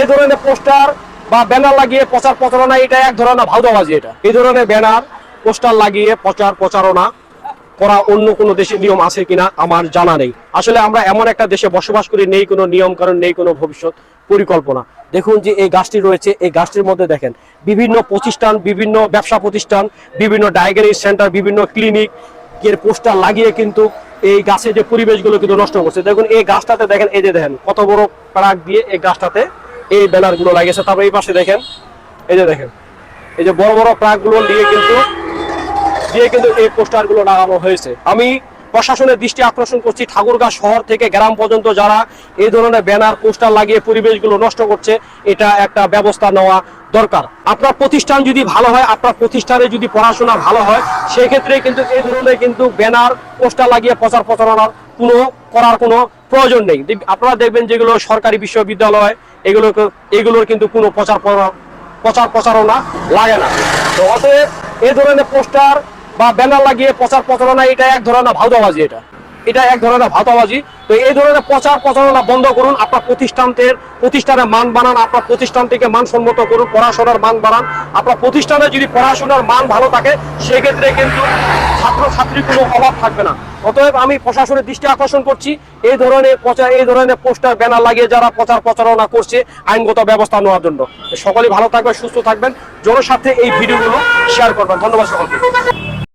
এই ধরনের পোস্টার বা ব্যানার লাগিয়ে প্রচার প্রচারণা, এটা এক ধরনের ভাউদাবাজি এটা। এই ধরনের ব্যানার, পোস্টার লাগিয়ে প্রচার প্রচারণা করা অন্য কোনো দেশের নিয়ম আছে কিনা আমার জানা নেই। আসলে আমরা এমন একটা দেশে বসবাস করি, নেই কোনো নিয়ম কারণ নেই কোনো ভবিষ্যৎ পরিকল্পনা। দেখুন যে এই গাছটি রয়েছে, এই গাছটির মধ্যে দেখেন, বিভিন্ন প্রতিষ্ঠান, বিভিন্ন ব্যবসা প্রতিষ্ঠান, বিভিন্ন ডায়াগনিক সেন্টার বিভিন্ন ক্লিনিক এর পোস্টার লাগিয়ে কিন্তু এই গাছের যে পরিবেশগুলো কিন্তু নষ্ট করছে। দেখুন, এই গাছটাতে দেখেন, এই যে দেখেন, কত বড় প্রাক দিয়ে এই গাছটাতে এই ব্যানারগুলো লাগিয়েছে। তারপর এই পাশে দেখেন, এই যে দেখেন, এই যে বড় বড় প্রাকগুলো দিয়ে কিন্তু দিয়ে কিন্তু এই পোস্টারগুলো লাগানো হয়েছে। আমি প্রশাসনের দৃষ্টি আকর্ষণ করছি, ঠাকুরগাঁ শহর থেকে গ্রাম পর্যন্ত যারা এই ধরনের ব্যানার, পোস্টার লাগিয়ে পরিবেশগুলো নষ্ট করছে, এটা একটা ব্যবস্থা নেওয়া দরকার। আপনার প্রতিষ্ঠান যদি ভালো হয়, আপনার প্রতিষ্ঠানে যদি পড়াশোনা ভালো হয়, সেক্ষেত্রে কিন্তু এই ধরনের কিন্তু ব্যানার, পোস্টার লাগিয়ে প্রচার প্রচারণার কোনো করার কোনো প্রয়োজন নেই। আপনারা দেখবেন যেগুলো সরকারি বিশ্ববিদ্যালয়, এগুলো এগুলোর কিন্তু কোনো প্রচার প্রচার- প্রচার প্রচারণা লাগে না। তো অতএব এই ধরনের পোস্টার বা ব্যানার লাগিয়ে প্রচার প্রচারণা, এটা এক ধরনের ভাউদাবাজি এটা। এটা এক ধরনের ভাতাবাজি তো এই ধরনের প্রচার প্রচারণা বন্ধ করুন, আপনার প্রতিষ্ঠানের প্রতিষ্ঠানের মান বানান, আপনার প্রতিষ্ঠান থেকে মানসম্মত করুন, পড়াশোনার মান বানান আপনার প্রতিষ্ঠানে যদি পড়াশোনার মান ভালো থাকে, সেক্ষেত্রে কিন্তু ছাত্র ছাত্রীর কোনো অভাব থাকবে না। অতএব আমি প্রশাসনের দৃষ্টি আকর্ষণ করছি। এই ধরনের প্রচার এই ধরনের পোস্টার, ব্যানার লাগিয়ে যারা প্রচার প্রচারণা করছে, আইনগত ব্যবস্থা নেওয়ার জন্য। সকলে ভালো থাকবেন, সুস্থ থাকবেন। জনস্বার্থে এই ভিডিওগুলো শেয়ার করবেন। ধন্যবাদ সকলকে।